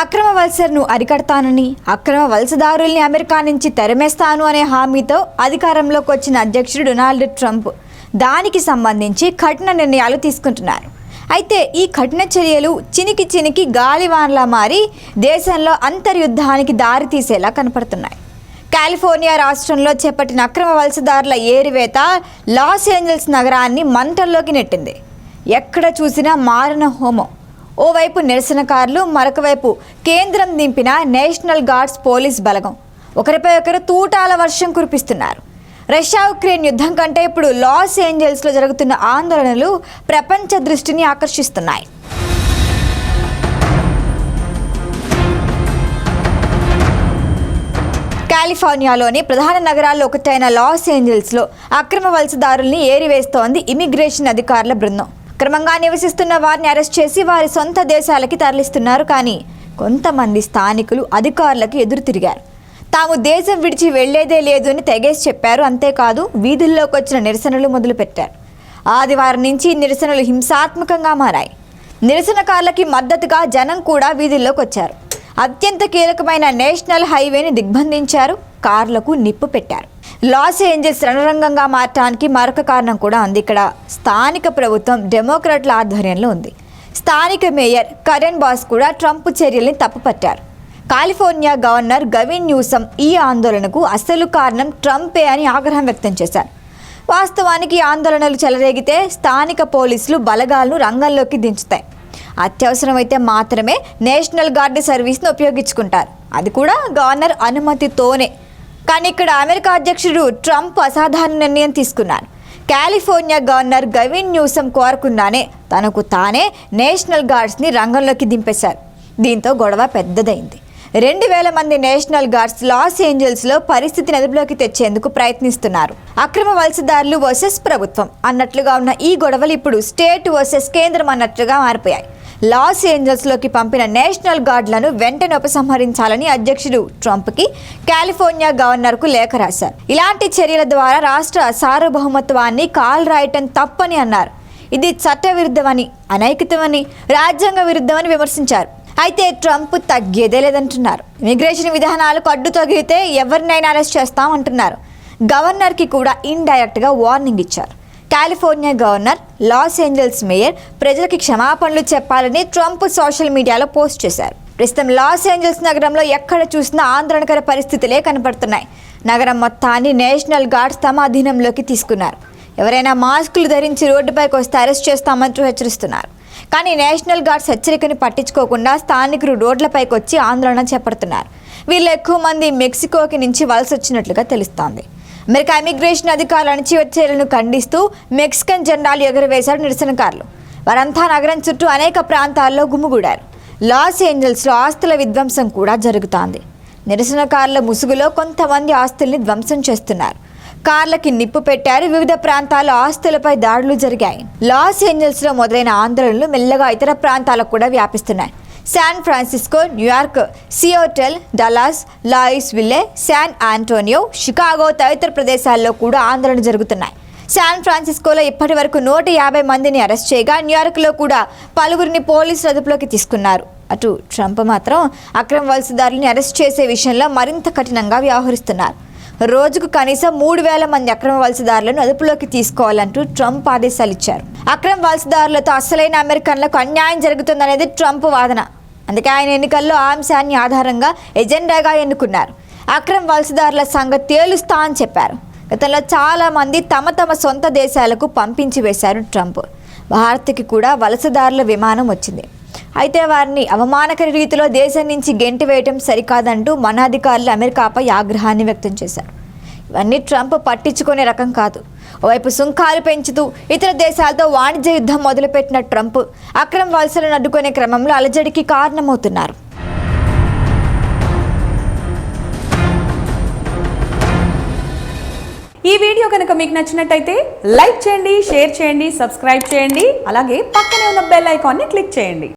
అక్రమ వలసను అరికడతానని అక్రమ వలసదారుల్ని అమెరికా నుంచి తెరమేస్తాను అనే హామీతో అధికారంలోకి వచ్చిన అధ్యక్షుడు డొనాల్డ్ ట్రంప్ దానికి సంబంధించి కఠిన నిర్ణయాలు తీసుకుంటున్నారు. అయితే ఈ కఠిన చర్యలు చినికి చినికి గాలివాన్లా మారి దేశంలో అంతర్యుద్ధానికి దారితీసేలా కనపడుతున్నాయి. కాలిఫోర్నియా రాష్ట్రంలో చేపట్టిన అక్రమ వలసదారుల ఏరివేత లాస్ ఏంజల్స్ నగరాన్ని మంటల్లోకి నెట్టింది. ఎక్కడ చూసినా మారిన హోమం. ఓవైపు నిరసనకారులు మరొక వైపు కేంద్రం దింపిన నేషనల్ గార్డ్స్ పోలీస్ బలగం. ఒకరిపై ఒకరు తూటాల వర్షం కురిపిస్తున్నారు. రష్యా ఉక్రెయిన్ యుద్ధం కంటే ఇప్పుడు లాస్ ఏంజల్స్లో జరుగుతున్న ఆందోళనలు ప్రపంచ దృష్టిని ఆకర్షిస్తున్నాయి. కాలిఫోర్నియాలోని ప్రధాన నగరాల్లో ఒకటైన లాస్ ఏంజల్స్లో అక్రమ వలసదారుల్ని ఏరివేస్తోంది ఇమిగ్రేషన్ అధికారుల బృందం. క్రమంగా నివసిస్తున్న వారిని అరెస్ట్ చేసి వారి సొంత దేశాలకి తరలిస్తున్నారు. కానీ కొంతమంది స్థానికులు అధికారులకు ఎదురు తిరిగారు. తాము దేశం విడిచి వెళ్ళేదే లేదు అని తెగేసి చెప్పారు. అంతేకాదు వీధుల్లోకి వచ్చిన నిరసనలు మొదలుపెట్టారు. ఆదివారం నుంచి నిరసనలు హింసాత్మకంగా మారాయి. నిరసనకారులకి మద్దతుగా జనం కూడా వీధుల్లోకి వచ్చారు. అత్యంత కీలకమైన నేషనల్ హైవేని దిగ్బంధించారు. కార్లకు నిప్పు పెట్టారు. లాస్ ఏంజల్స్ రణరంగంగా మారటానికి మరొక కారణం కూడా ఉంది. ఇక్కడ స్థానిక ప్రభుత్వం డెమోక్రాట్ల ఆధ్వర్యంలో ఉంది. స్థానిక మేయర్ కరెన్ బాస్ కూడా ట్రంప్ చర్యల్ని తప్పుపట్టారు. కాలిఫోర్నియా గవర్నర్ గవిన్ న్యూసం ఈ ఆందోళనకు అసలు కారణం ట్రంపే అని ఆగ్రహం వ్యక్తం చేశారు. వాస్తవానికి ఈ ఆందోళనలు చెలరేగితే స్థానిక పోలీసులు బలగాలను రంగంలోకి దించుతాయి. అత్యవసరమైతే మాత్రమే నేషనల్ గార్డ్ సర్వీస్ను ఉపయోగించుకుంటారు. అది కూడా గవర్నర్ అనుమతితోనే. కానీ ఇక్కడ అమెరికా అధ్యక్షుడు ట్రంప్ అసాధారణ నిర్ణయం తీసుకున్నారు. కాలిఫోర్నియా గవర్నర్ గవిన్ న్యూసం కోరకుండానే తనకు తానే నేషనల్ గార్డ్స్ని రంగంలోకి దింపేశారు. దీంతో గొడవ పెద్దదైంది. రెండు వేల మంది నేషనల్ గార్డ్స్ లాస్ ఏంజల్స్లో పరిస్థితిని అదుపులోకి తెచ్చేందుకు ప్రయత్నిస్తున్నారు. అక్రమ వలసదారులు వర్సెస్ ప్రభుత్వం అన్నట్లుగా ఉన్న ఈ గొడవలు ఇప్పుడు స్టేట్ వర్సెస్ కేంద్రం అన్నట్లుగా మారిపోయాయి. లాస్ ఏంజల్స్లోకి పంపిన నేషనల్ గార్డ్లను వెంటనే ఉపసంహరించాలని అధ్యక్షుడు ట్రంప్కి కాలిఫోర్నియా గవర్నర్కు లేఖ రాశారు. ఇలాంటి చర్యల ద్వారా రాష్ట్ర సార్వభౌమత్వాన్ని కాల్ రాయటం తప్పని అన్నారు. ఇది చట్టవిరుద్ధమని అనైకితమని రాజ్యాంగ విరుద్ధమని విమర్శించారు. అయితే ట్రంప్ తగ్గేదే లేదంటున్నారు. ఇమిగ్రేషన్ విధానాలకు అడ్డు తొగితే ఎవరినైనా అరెస్ట్ చేస్తామంటున్నారు. గవర్నర్కి కూడా ఇండైరెక్ట్గా వార్నింగ్ ఇచ్చారు. California governor Los Angeles mayor ప్రజలకి క్షమాపణలు చెప్పాలని ట్రంప్ సోషల్ మీడియాలో పోస్ట్ చేశారు. ప్రస్తుతం లాస్ ఏంజల్స్ నగరంలో ఎక్కడ చూసినా ఆందోళనకర పరిస్థితులే కనపడుతున్నాయి. నగరం మొత్తాన్ని నేషనల్ గార్డ్స్ తమ అధీనంలోకి తీసుకున్నారు. ఎవరైనా మాస్కులు ధరించి రోడ్డుపైకి వస్తే అరెస్ట్ చేస్తామంటూ హెచ్చరిస్తున్నారు. కానీ నేషనల్ గార్డ్స్ హెచ్చరికను పట్టించుకోకుండా స్థానికులు రోడ్లపైకి వచ్చి ఆందోళన చేపడుతున్నారు. వీళ్ళు ఎక్కువ మంది మెక్సికోకి నుంచి వలస వచ్చినట్లుగా తెలుస్తోంది. అమెరికా ఇమిగ్రేషన్ అధికారుల అణచివేత చర్యలను ఖండిస్తూ మెక్సికన్ జెండాలు ఎగురవేశారు నిరసనకారులు. వారంతా నగరం చుట్టూ అనేక ప్రాంతాల్లో గుమ్ముగూడారు లాస్ ఏంజల్స్లో ఆస్తుల విధ్వంసం కూడా జరుగుతోంది. నిరసనకారుల ముసుగులో కొంతమంది ఆస్తుల్ని ధ్వంసం చేస్తున్నారు. కార్లకి నిప్పు పెట్టారు వివిధ ప్రాంతాల్లో ఆస్తులపై దాడులు జరిగాయి. లాస్ ఏంజల్స్లో మొదలైన ఆందోళనలు మెల్లగా ఇతర ప్రాంతాలకు కూడా వ్యాపిస్తున్నాయి. San Francisco New York Seattle Dallas Louisville San Antonio Chicago తదితర ప్రదేశాల్లో కూడా ఆందోళన జరుగుతున్నాయి. శాన్ ఫ్రాన్సిస్కోలో ఇప్పటి వరకు నూట యాభై మందిని అరెస్ట్ చేయగా న్యూయార్క్లో కూడా పలువురిని పోలీసులు అదుపులోకి తీసుకున్నారు. అటు ట్రంప్ మాత్రం అక్రమ వలసదారులను అరెస్ట్ చేసే విషయంలో మరింత కఠినంగా వ్యవహరిస్తున్నారు. రోజుకు కనీసం మూడు వేల మంది అక్రమ వలసదారులను అదుపులోకి తీసుకోవాలంటూ ట్రంప్ ఆదేశాలు ఇచ్చారు. అక్రమ వలసదారులతో అసలైన అమెరికన్లకు అన్యాయం జరుగుతుందనేది ట్రంప్ వాదన. అందుకే ఆయన ఎన్నికల్లో ఆ అంశాన్ని ఆధారంగా ఎజెండాగా ఎన్నుకున్నారు. అక్రమ వలసదారుల సంగతి తేలుస్తా అని చెప్పారు. గతంలో చాలామంది తమ తమ సొంత దేశాలకు పంపించి వేశారు ట్రంప్. భారత్కి కూడా వలసదారుల విమానం వచ్చింది. అయితే వారిని అవమానకర రీతిలో దేశం నుంచి గెంటి వేయటం సరికాదంటూ మన అధికారులు అమెరికాపై ఆగ్రహాన్ని వ్యక్తం చేశారు. ఇవన్నీ ట్రంప్ పట్టించుకునే రకం కాదు. ఓవైపు సుంకాలు పెంచుతూ ఇతర దేశాలతో వాణిజ్య యుద్ధం మొదలుపెట్టిన ట్రంప్ అక్రమ వలసలను అడ్డుకునే క్రమంలో అలజడికి కారణమవుతున్నారు. ఈ వీడియో కనుక మీకు నచ్చినట్టయితే లైక్ చేయండి షేర్ చేయండి సబ్స్క్రైబ్ చేయండి అలాగే పక్కనే ఉన్న బెల్ ఐకాన్ని క్లిక్ చేయండి.